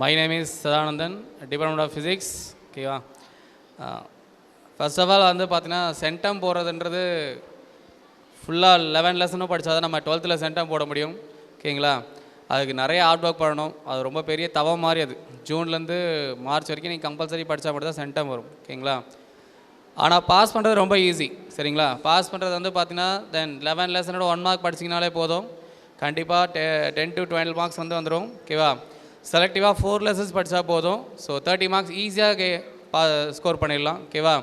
My name is Sadanandan department of physics ஓகேவா first of all வந்து பார்த்தீங்கன்னா centum போடுறதுன்றது ஃபுல்லாக லெவன் லெசனும் படித்தா தான் நம்ம டுவெல்த்தில் சென்டம் போட முடியும். ஓகேங்களா அதுக்கு நிறைய ஹார்ட் ஒர்க் பண்ணணும். அது ரொம்ப பெரிய தவம் மாதிரி அது. ஜூன்லேருந்து மார்ச் வரைக்கும் நீங்கள் கம்பல்சரி படித்தா மட்டும் தான் சென்டம் வரும் ஓகேங்களா ஆனால் பாஸ் பண்ணுறது ரொம்ப ஈஸி சரிங்களா? பாஸ் பண்ணுறது வந்து பார்த்தீங்கன்னா தென் லெவன் லெசனோட ஒன் மார்க் படிச்சிங்கனாலே போதும். கண்டிப்பாக டெ டென் டு டுவெல் மார்க்ஸ் வந்து வந்துடும் ஓகேவா செலக்டிவாக ஃபோர் லெசன்ஸ் படித்தா போதும். ஸோ தேர்ட்டி மார்க்ஸ் ஈஸியாக கே பா ஸ்கோர் பண்ணிடலாம். ஓகேவா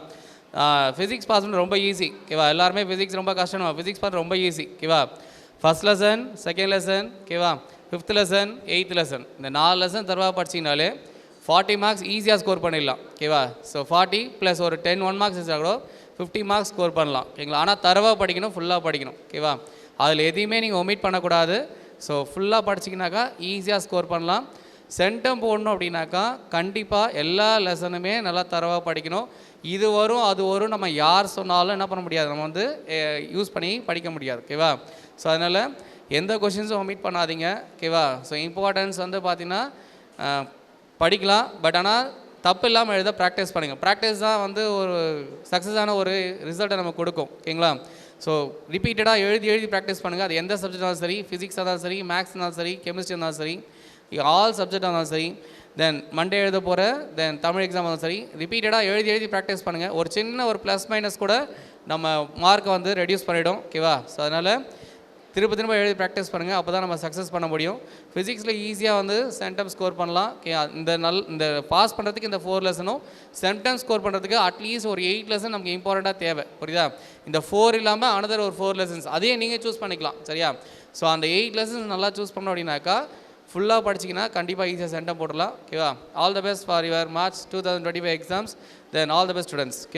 ஃபிசிக்ஸ் பாஸ் பண்ண ரொம்ப ஈஸி ஓகேவா எல்லாருமே ஃபிசிக்ஸ் ரொம்ப கஷ்டம். ஃபிசிக்ஸ் பாஸ் ரொம்ப ஈஸி ஓகேவா ஃபஸ்ட் லெசன் செகண்ட் லெசன் ஓகேவா ஃபிஃப்த் லெசன் எயித் லெசன் இந்த நாலு லெசன் தரவா படிச்சிங்கனாலே ஃபார்ட்டி மார்க்ஸ் ஈஸியாக ஸ்கோர் பண்ணிடலாம். ஓகேவா ஸோ ஃபார்ட்டி ப்ளஸ் ஒரு டென் ஒன் மார்க்ஸ் வச்சா கூட ஃபிஃப்டி மார்க்ஸ் ஸ்கோர் பண்ணலாம். ஓகேங்களா ஆனால் தரவாக படிக்கணும் ஃபுல்லாக படிக்கணும். ஓகேவா அதில் எதையுமே நீங்கள் ஒமிட் பண்ணக்கூடாது. ஸோ ஃபுல்லாக படிச்சிங்கனாக்கா ஈஸியாக ஸ்கோர் பண்ணலாம். சென்டம் போடணும் அப்படின்னாக்கா கண்டிப்பாக எல்லா லெசனுமே நல்லா தரவாக படிக்கணும். இது வரும் அது வரும் நம்ம யார் சொன்னாலும் என்ன பண்ண முடியாது. நம்ம வந்து யூஸ் பண்ணி படிக்க முடியாது. ஓகேவா ஸோ அதனால் எந்த கொஷின்ஸும் ஒமிட் பண்ணாதீங்க. ஓகேவா ஸோ இம்பார்ட்டன்ஸ் வந்து பார்த்தீங்கன்னா படிக்கலாம். பட் ஆனால் தப்பு இல்லாமல் எழுத ப்ராக்டிஸ் பண்ணுங்கள் ப்ராக்டிஸ் தான் வந்து ஒரு சக்ஸஸான ஒரு ரிசல்ட்டை நம்ம கொடுக்கும். ஓகேங்களா ஸோ ரிப்பீட்டடாக எழுதி எழுதி ப்ராக்டிஸ் பண்ணுங்கள் அது எந்த சப்ஜெக்ட் இருந்தாலும் சரி ஃபிசிக்ஸ் இருந்தாலும் சரி மேக்ஸ் இருந்தாலும் சரி கெமிஸ்ட்ரி இருந்தாலும் சரி ஆல் சப்ஜெக்டாக இருந்தாலும் சரி தென் மண்டே எழுத போகிற தென் தமிழ் எக்ஸாம் இருந்தாலும் சரி ரிப்பீட்டடாக எழுதி எழுதி ப்ராக்டிஸ் பண்ணுங்கள் ஒரு சின்ன ஒரு ப்ளஸ் மைனஸ் கூட நம்ம மார்க்கை வந்து ரெடியூஸ் பண்ணிவிடும் ஓகேவா ஸோ அதனால் திரும்ப திரும்ப எழுதி ப்ராக்டிஸ் பண்ணுங்கள் அப்போ தான் நம்ம சக்ஸஸ் பண்ண முடியும். ஃபிசிக்ஸில் ஈஸியாக வந்து சென்டம் ஸ்கோர் பண்ணலாம். ஓகே இந்த நல் இந்த பாஸ் பண்ணுறதுக்கு இந்த ஃபோர் லெசனும் சென்டம் ஸ்கோர் பண்ணுறதுக்கு அட்லீஸ்ட் ஒரு எயிட் லெசன் நமக்கு இம்பார்ட்டண்ட்டாக தேவை. புரியுதா? இந்த ஃபோர் இல்லாமல் அனதர் ஒரு ஃபோர் லெசன்ஸ் அதையே நீங்கள் சூஸ் பண்ணிக்கலாம். சரியா? ஸோ அந்த எயிட் லெசன்ஸ் நல்லா சூஸ் பண்ணோம் அப்படின்னாக்கா ஃபுல்லாக படிச்சிங்கன்னா கண்டிப்பாக ஈஸியாக சென்டம் போடலாம் ஓகேவா all the best for your March two thousand twenty five exams then all the best students